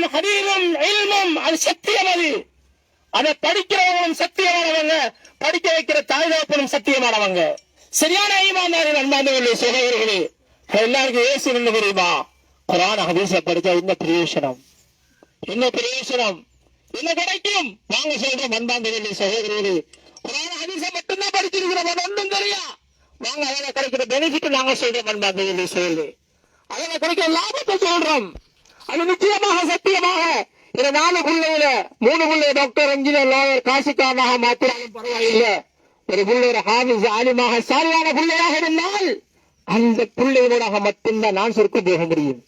குர்ஆனும் ஹதீஸும் இல்மும் அது சத்தியம் அது. அதை படிக்கிறவங்களும் சத்தியமானவங்க படிக்க வைக்கிற தாய் தகப்பனும் சத்தியமானவங்க. சரியான ஐமாந்தாரி நண்பாந்தவர்களே சகோதரர்களே. எல்லாருக்கும் ஏசு நின்று தெரியுமா? குரான் ஹதீஸ படிச்சா என்ன பிரயோசனம்? என்ன பிரயோசனம்? என்ன கிடைக்கும்? வாங்க சொல்றோம் அன்பாந்தவர்களே சகோதரர்களே. குரான் ஹதீஸ மட்டும்தான் படிச்சிருக்கிறோம் ஒன்றும் தெரியா வாங்க அதில் கிடைக்கிற பெனிஃபிட் நாங்க சொல்றோம் அன்பாந்தவர்களே சொல்லு அதில் கிடைக்கிற லாபத்தை சொல்றோம். அது நிச்சயமாக சத்தியமாக. இந்த நாலு பிள்ளையில மூணு பிள்ளை டாக்டர் இன்ஜினியர் லாயர் காசிக்காரனாக மாத்திராலும் பரவாயில்லை. ஒரு பிள்ளையர் ஹாபிஸ் ஆலிமாக சாலியான பிள்ளையாக இருந்தால் அந்த பிள்ளைகளோடாக மட்டும்தான் நான் சொர்க்கம் போக முடியும்.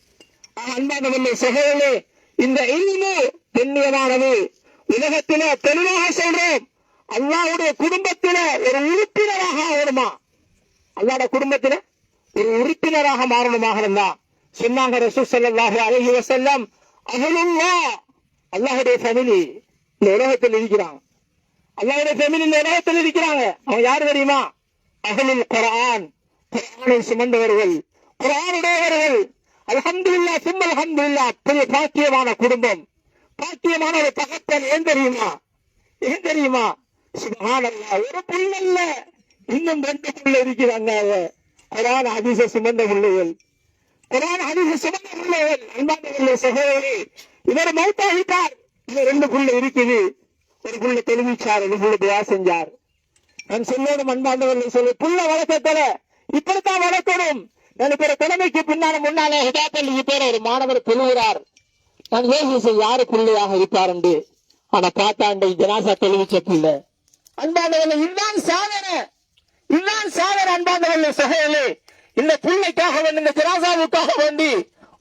ஆக, அன்பான சகோதரே இந்த இல்மு பெண்ணியமானது உலகத்தில தெளிவாக சொல்றோம். அல்லாவுடைய குடும்பத்தில ஒரு உறுப்பினராக ஆகணுமா? அல்லாட குடும்பத்தில ஒரு உறுப்பினராக மாறணுமாக இருந்தான் சொன்னாங்க ரசூ ஸல்லல்லாஹு அலைஹி வஸல்லம் அகலுல்லா அல்லாஹுடைய ஃபேமிலி இந்த உலகத்தில் இருக்கிறாங்க. அல்லாஹுடைய ஃபேமிலி இந்த உலகத்தில் இருக்கிறாங்க. அவன் யார் தெரியுமா? அஹ்லுல் குரான். குரானை சுமந்தவர்கள். குரானுடையவர்கள். அலஹம்துல்லா சும்ம அலஹம்துல்லா பெரிய பாக்கியமான குடும்பம். பாக்கியமான ஒரு தகப்பன் ஏன் தெரியுமா? ஏன் தெரியுமா? சுபஹானல்லாஹ் ஒரு புள்ள இன்னும் ரெண்டு புள்ள இருக்கிறாங்க குரான் அதிச சுமந்த பிள்ளைகள். குரான் அதிக சுமந்த பிள்ளைகள் அன்பானவர்களே சகோதரி இவர் மௌத்தாகிட்டார் இவர் ரெண்டு புள்ள இருக்குது. ஒரு புள்ள தெளிவிச்சார் ஒரு புள்ள துவா செஞ்சார். நான் சொல்லணும் அன்பாண்டவர்கள் சொல்லி புள்ள வளர்க்கல இப்படித்தான் வளர்க்கணும். நான் பிற தலைமைக்கு பின்னால முன்னாலே ஹிதாப்பள்ளி பேர் ஒரு மாணவர் சொல்லுகிறார். நான் யோசிச்சு யாரு பிள்ளையாக இருப்பார் என்று? ஆனா பார்த்தாண்ட ஜனாசா தெளிவிச்ச பிள்ளை. அன்பாண்டவர்கள் இதுதான் சாதனை. இதுதான் சாதனை அன்பாண்டவர்கள் சகையிலே இந்த பிள்ளைக்காக வேண்டி இந்த திராசாவுக்காக வேண்டி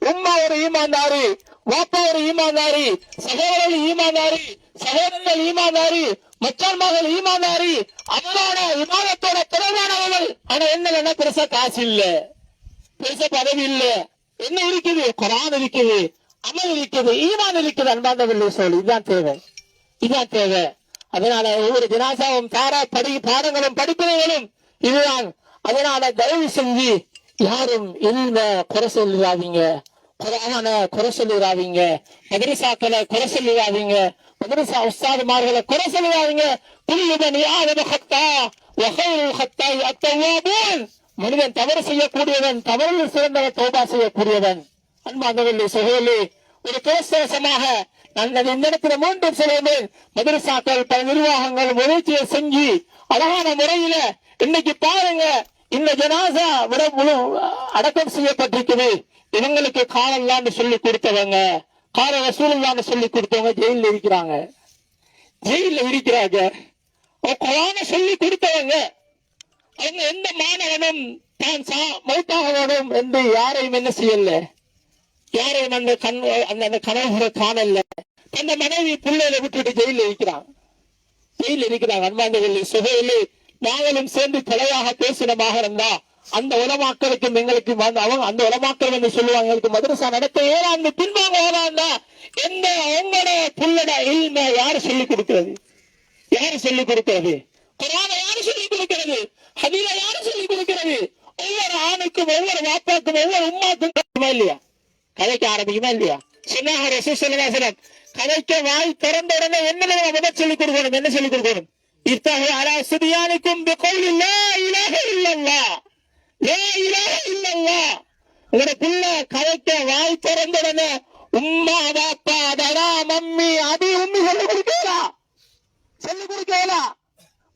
உம்மா ஒரு ஈமாந்தாரி வாப்பா ஒரு ஈமாந்தாரி சகோதரர்கள் ஈமாந்தாரி சகோதரர்கள் ஈமாந்தாரி மச்சான் மகள் ஈமாந்தாரி அவரோட விமானத்தோட திறமானவர்கள் ஆனா என்ன பெருசா காசு இல்ல. பெருசா பதவி இல்ல. என்ன இருக்குது? குரான் இருக்குது அமல் இருக்குது ஈமான் இருக்குது அன்பாந்தவர்கள் சொல்லி இதுதான் தேவை. இதுதான் தேவை. அதனால ஒவ்வொரு தினாசாவும் தாரா படி பாடங்களும் படிப்பினைகளும் இதுதான் அதனால தயவு செஞ்சு யாரும் இல்ல குறை சொல்லிடாதீங்க. குரான குறை சொல்லிடாதீங்க. மதரசாக்களை குறை சொல்லிடாதீங்க. மதரசா உஸ்தாதுமார்களை குறை சொல்லிடாதீங்க. குல்லுமன் யாதம ஹத்தா வகையில் ஹத்தா மனிதன் தவறு செய்யக்கூடியவன் தவறு சிறந்தவன் தோபா செய்யக்கூடியவன். அன்பாந்தவர்களே சகோதரி ஒரு பேசுவசமாக நான் இந்த இடத்துல மீண்டும் சொல்லுவேன். மதரசாக்கள் பல நிர்வாகங்கள் முயற்சியை செஞ்சு அழகான முறையில இன்னைக்கு பாருங்க இந்த ஜனாசா விட முழு அடக்கம் செய்யப்பட்டிருக்குது. இவங்களுக்கு காலம்லான்னு சொல்லி கொடுத்தவங்க கால வசூலான்னு சொல்லி கொடுத்தவங்க ஜெயில இருக்கிறாங்க. ஜெயில இருக்கிறாங்க. குரான சொல்லி கொடுத்தவங்க அவங்க எந்த மாணவனும் தான் சா- மௌத்தாக வேணும் என்று யாரையும் என்ன செய்யல. யாரையும் அந்த கண் அந்த அந்த கனவுகளை காணல. தந்த மனைவி பிள்ளைகளை விட்டுட்டு ஜெயில இருக்கிறான். ஜெயில இருக்கிறாங்க அன்பாந்தவர்கள் சுகையிலே நாங்களும் சேர்ந்து தலையாக பேசினமாக இருந்தா அந்த உலமாக்களுக்கும் எங்களுக்கு அவங்க அந்த உலமாக்கள் வந்து சொல்லுவாங்க எங்களுக்கு மதரசா நடத்த ஏறாந்து பின்வாங்க ஏறாந்தா எந்த அவங்களோட புள்ளட இல்ம யாரு சொல்லிக் கொடுக்கிறது? யாரு சொல்லிக் கொடுக்கிறது? குரான யாரு சொல்லிக் கொடுக்கிறது? ஹதீல யாரு சொல்லிக் கொடுக்கிறது? ஒவ்வொரு ஆணுக்கும் ஒவ்வொரு வாப்பாக்கும் ஒவ்வொரு உம்மாக்கும் கற்றுமா இல்லையா? கதைக்க ஆரம்பிக்குமா இல்லையா? சொன்னாங்க ரசூல் கதைக்க வாய் திறந்த உடனே என்ன முதல் சொல்லிக் கொடுக்கணும்? என்ன சொல்லிக் கொடுக்கணும்? இத்தகைய அலா சுதியானுக்கும் உங்களோட புள்ள கலைக்க வாய் திறந்துடனே உம்மா பாப்பா தடா மம்மி அபி உம்மி சொல்லிக் கொடுக்கலா சொல்லி கொடுக்கலா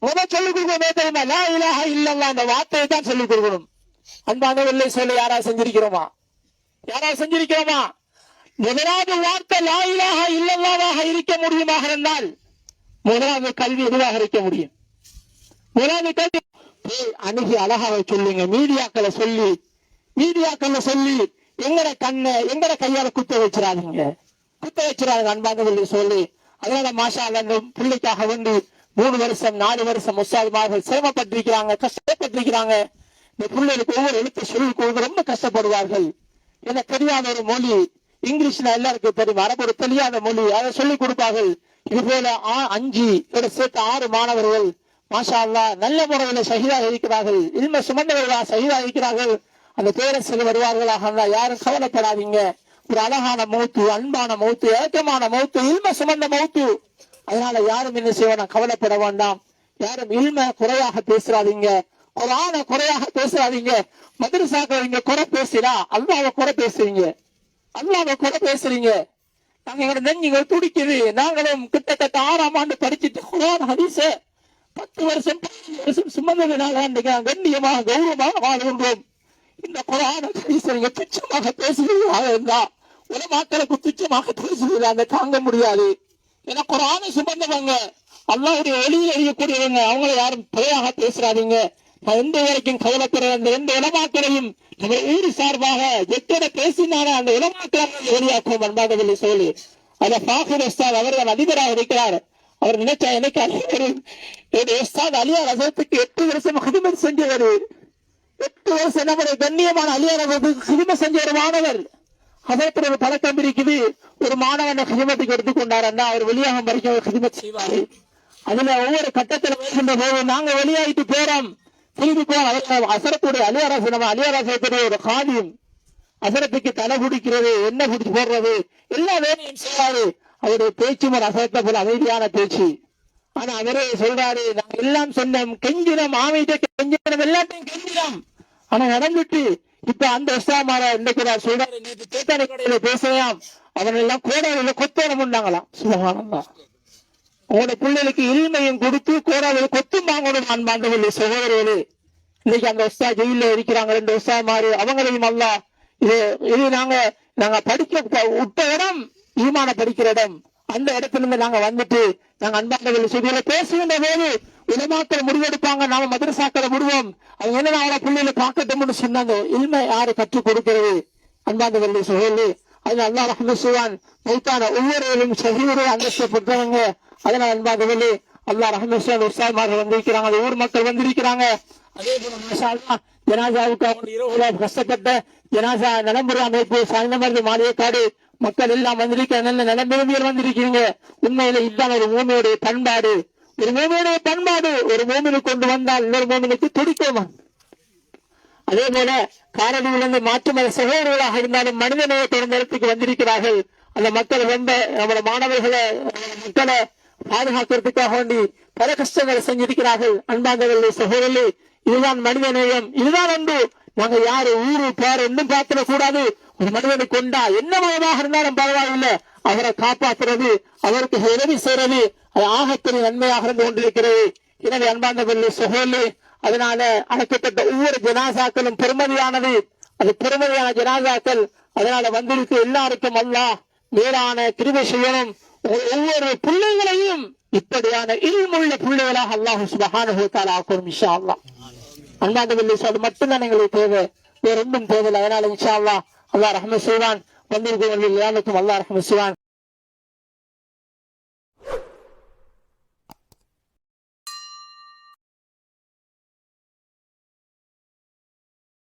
முதல் சொல்லிக் கொடுக்கணும் தெரியுமா? லா இலாஹ இல்லல்லாஹ் அந்த வார்த்தையை தான் சொல்லிக் கொடுக்கணும். அன்பான வெள்ளை சொல்ல யாரா செஞ்சிருக்கிறோமா? யாரா செஞ்சிருக்கிறோமா? முதலாவது வார்த்தை லா இலாஹ இல்லல்லாவாக இருக்க முடியுமாக இருந்தால் முதலாவது கல்வி எதுவாக இருக்க முடியும்? முதலாவது கல்வி. அணுகி அழகாக சொல்லுங்க. மீடியாக்களை சொல்லி மீடியாக்களை சொல்லி எங்கட கண்ணை எங்கட கையால குத்த வச்சிடாதீங்க. குத்த வச்சிடாதீங்க அன்பாக சொல்லி அதனால மாஷா அல்லாஹ் பிள்ளைக்காக வந்து மூணு வருஷம் நாலு வருஷம் முஸ்தாதுமார்கள் சிரமப்பட்டிருக்கிறாங்க கஷ்டப்பட்டிருக்கிறாங்க. இந்த பிள்ளைகளுக்கு ஒவ்வொரு எழுத்து சொல்லி ரொம்ப கஷ்டப்படுவார்கள். எனக்கு தெரியாத ஒரு மொழி இங்கிலீஷ்ல எல்லாருக்கும் தெரியும். அரபு ஒரு தெரியாத மொழி அதை சொல்லிக் கொடுப்பார்கள். இது போல ஆ- அஞ்சு இதோட சேர்த்து ஆறு மாணவர்கள் மாஷா அல்லா நல்ல முறையில சகிதாக இருக்கிறார்கள். இல்ம சுமந்தவர்களா சகிதாக இருக்கிறார்கள். அந்த பேரரசில் வருவார்களாக இருந்தால் யாரும் கவலைப்படாதீங்க. ஒரு அழகான மௌத்து அன்பான மௌத்து ஏக்கமான மௌத்து இல்ம சுமந்த மௌத்து. அதனால யாரும் என்ன செய்வானா கவலைப்பட வேண்டாம். யாரும் இல்ம குறையாக பேசுறாதீங்க. குரான குறையாக பேசுறாதீங்க. மதரசாக்கள் நீங்க குறை பேசுறா. அல்லாவை குறை பேசுறீங்க. அல்லாவை குறை பேசுறீங்க. நாங்கள் எங்க நெஞ்சுகள் துடிக்குது. நாங்களும் கிட்டத்தட்ட ஆறாம் ஆண்டு படிச்சுட்டு குரான் ஹரிச பத்து வருஷம் பதினஞ்சு வருஷம் சுமந்ததுனால அன்றைக்கு நாங்க கண்ணியமாக கௌரவமாக வாழ்கின்றோம். இந்த குரான் ஹரிசனை நீங்க துச்சமாக பேசுவீர்களாக இருந்தா உலமாக்களுக்கு துச்சமாக பேசுகிறாங்க அந்த தாங்க முடியாது. ஏன்னா குரானை சுமந்தவங்க அல்லாவுடைய வெளியில் எறியக்கூடியவங்க அவங்கள யாரும் பிழையாக பேசுறாதீங்க. எந்த வரைக்கும் கவலைப்பட அந்த எந்த இளமாக்களையும் நம்ம ஊர் சார்பாக எத்தனை பேசினாலும் அந்த இளமாக்களை வெளியாக்கும் அன்பாகவில்லை சொல்லி அதை பாகூர் உஸ்தாத் அவர்கள் அதிபராக இருக்கிறார். அவர் நினைச்சா எனக்கு அதிபர் என்னுடைய உஸ்தாத் அலியார் அசத்துக்கு எட்டு வருஷம் ஹிதமத் செஞ்சவர் எட்டு வருஷம் நம்முடைய கண்ணியமான அலியார் அசத்துக்கு ஹிதமத் செஞ்ச ஒரு மாணவர். அதற்கு ஒரு பழக்கம் இருக்குது. ஒரு மாணவனை எடுத்துக்கொண்டார் எடுத்துக்கொண்டாருன்னா அவர் வெளியாகும் வரைக்கும் அவர் ஹிதமத் செய்வாரு. அதுல ஒவ்வொரு கட்டத்துல வருகின்ற போது நாங்க வெளியாயிட்டு போறோம். திரும்பி அசரத்துடைய அலியாராசு நம்ம அலியாராசத்துடைய ஒரு காதியம் அசரத்துக்கு தலை குடிக்கிறது என்ன குடிச்சு போடுறது எல்லா வேலையும் செய்வாரு. அவருடைய பேச்சு ஒரு அசரத்தை போல அமைதியான பேச்சு. ஆனா அவரே சொல்றாரு நாங்க எல்லாம் சொன்னோம் கெஞ்சினம் ஆமையிட்ட கெஞ்சினம் எல்லாத்தையும் கெஞ்சினம். ஆனா நடந்துட்டு இப்ப அந்த உஸ்தாமார இன்னைக்கு நான் சொல்றாரு நேற்று தேத்தாடி கடையில பேசலாம் அவர்கள் எல்லாம் கோடாவில கொத்தோட முன்னாங்களாம் சுபகானந்தா உங்களோட பிள்ளைகளுக்கு இல்மையும் கொடுத்து கோடாவில் கொத்தும் வாங்கணும் அன்பாண்டவர்களே சகோதரர்களே இன்னைக்கு அந்த உஸ்தா ஜெயில இருக்கிறாங்க ரெண்டு உஸ்தா மாறி அவங்களையும் அல்ல இது இது நாங்க நாங்க படிக்க ப- விட்ட இடம் ஈமான படிக்கிற இடம். அந்த இடத்துல இருந்து நாங்க வந்துட்டு நாங்க அன்பாண்டவர்கள் சொல்ல பேசுகின்ற போது உலமாக்கள் முடிவெடுப்பாங்க நாம மதரசாக்களை விடுவோம். அவங்க என்ன அவளை பிள்ளைகளை பார்க்கட்டும்னு சொன்னாங்க. இல்மை யாரு கற்றுக் கொடுக்கிறது? அன்பாண்டவர்கள் சொல்லி அது அல்லாஹ் ரஹ்மத் செய்வான். மௌத்தான ஒவ்வொருவரும் சகிவரு அந்தஸ்து பெற்றவங்க. அதனால அன்பாகவில்லை அல்லாஹ் ரஹ்மத் செய்வான். உற்சாகமாக வந்திருக்கிறாங்க. அது ஊர் மக்கள் வந்திருக்கிறாங்க. அதே போல மாஷா ஜனாசாவுக்கு அவங்க இரவுல கஷ்டப்பட்ட ஜனாசா நலம்புற அமைப்பு சாய்ந்தமருந்து மாளிகைக்காடு மக்கள் எல்லாம் வந்திருக்க நல்ல நலம்பெருமையில் வந்திருக்கிறீங்க. உண்மையில இதுதான் ஒரு மூமியுடைய பண்பாடு. ஒரு மூமியுடைய பண்பாடு. ஒரு மூமினு கொண்டு வந்தால் இன்னொரு மூமினுக்கு துடிக்குமா. அதே போல காரணியிலிருந்து மாற்று மத சகோதரர்களாக இருந்தாலும் மனித நேயத்தோட வந்திருக்கிறார்கள். அந்த மக்கள் ரொம்ப நம்மளோட மாணவர்களை மக்களை பாதுகாக்கிறதுக்காக வேண்டி பல கஷ்டங்களை செஞ்சிருக்கிறார்கள். அன்பாந்தவர்களே சகோதரர்களே இதுதான் மனித நேயம். இதுதான் அன்பு. நாங்க யாரு ஊரு பேர் இன்னும் பார்த்துட கூடாது ஒரு மனிதனை கொண்டா என்ன மயமாக இருந்தாலும் பரவாயில்லை. அவரை காப்பாற்றுறது அவருக்கு உதவி செய்யறது அது ஆகத்தின் நன்மையாக இருந்து கொண்டிருக்கிறது. எனவே அன்பாந்தவர்களே சகோதரர்களே அதனால அழைக்கப்பட்ட ஒவ்வொரு ஜனாசாக்களும் பெருமதியானது. அது பெருமதியான ஜனாசாக்கள். அதனால வந்திருக்கு எல்லாருக்கும் அல்லாஹ் மேலான கிருபை செய்யணும். ஒவ்வொரு பிள்ளைகளையும் இப்படியான இருமுள்ள பிள்ளைகளாக அல்லாஹ் சுபஹானஹு தஆலா ஆக்கணும் இன்ஷா அல்லாஹ் அன்பாந்தவர்களே அது மட்டும்தான் எங்களுக்கு தேவை. வேற ஒன்றும் தேவையில்லை. அதனால இன்ஷா அல்லா அல்லா ரஹ்மத் செய்வான். வந்திருக்கும் எல்லாருக்கும் அல்லாஹ் ரஹ்மத் செய்வான்.